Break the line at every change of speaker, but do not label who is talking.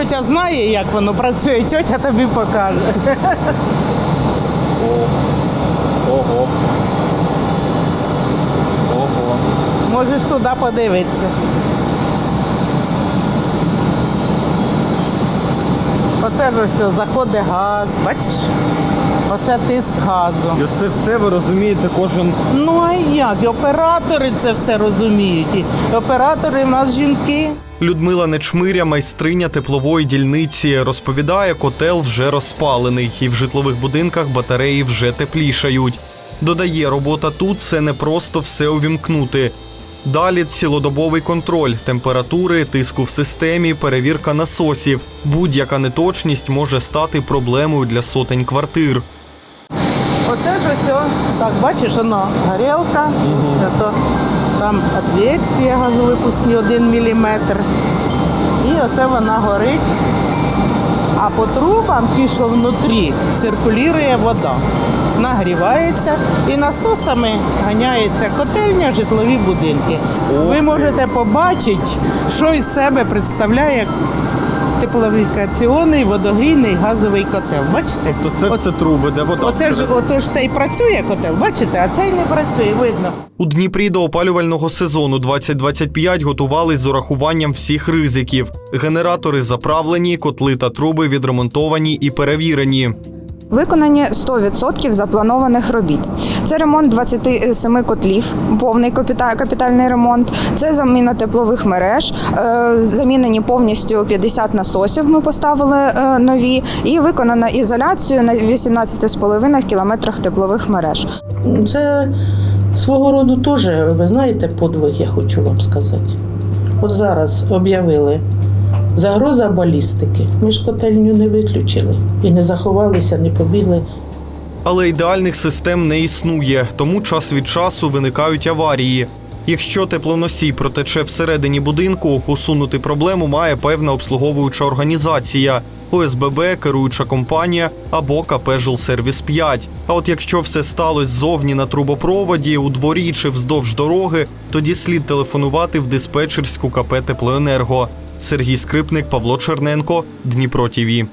тьотя знає, як воно працює, тьотя тобі покаже.
Ого. Ого.
Можеш туди подивитися. Оце ж ось заходить газ, бачиш? Оце тиск газу.
І оце все ви розумієте, кожен.
Ну а як? І оператори це все розуміють. І оператори в нас жінки.
Людмила Нечмиря, майстриня теплової дільниці, розповідає, котел вже розпалений, і в житлових будинках батареї вже теплішають. Додає, робота тут це не просто все увімкнути. Далі цілодобовий контроль температури, тиску в системі, перевірка насосів. Будь-яка неточність може стати проблемою для сотень квартир.
Оце ж ось, так, бачиш, воно горілка, ото там отверстие газовипускні 1 мм. І оце вона горить. А по трубам, ті, що внутрі, циркулює вода. Нагрівається і насосами ганяється котельня, житлові будинки. Ви можете побачити, що із себе представляє тепловікаційний водогрійний газовий котел. Бачите?
То це все труби, де вода.
Оце ж
всередині.
отож цей працює котел, бачите, а цей не працює, видно.
У Дніпрі до опалювального сезону 2025 готувались з урахуванням всіх ризиків. Генератори заправлені, котли та труби відремонтовані і перевірені.
Виконані 100% запланованих робіт. Це ремонт 27 котлів, повний капітальний ремонт. Це заміна теплових мереж, е, замінені повністю 50 насосів. Ми поставили е, нові, і виконана ізоляцію на 18,5 кілометрах теплових мереж.
Це свого роду теж, ви знаєте, подвиг, я хочу вам сказати. От зараз об'явили загроза балістики. Ми ж котельню не виключили і не заховалися, не побігли.
Але ідеальних систем не існує, тому час від часу виникають аварії. Якщо теплоносій протече всередині будинку, усунути проблему має певна обслуговуюча організація ОСББ, керуюча компанія або КП «Жилсервіс 5». А от якщо все сталося ззовні на трубопроводі, у дворі чи вздовж дороги, тоді слід телефонувати в диспетчерську КП Теплоенерго. Сергій Скрипник, Павло Черненко, Дніпро ТІВІ.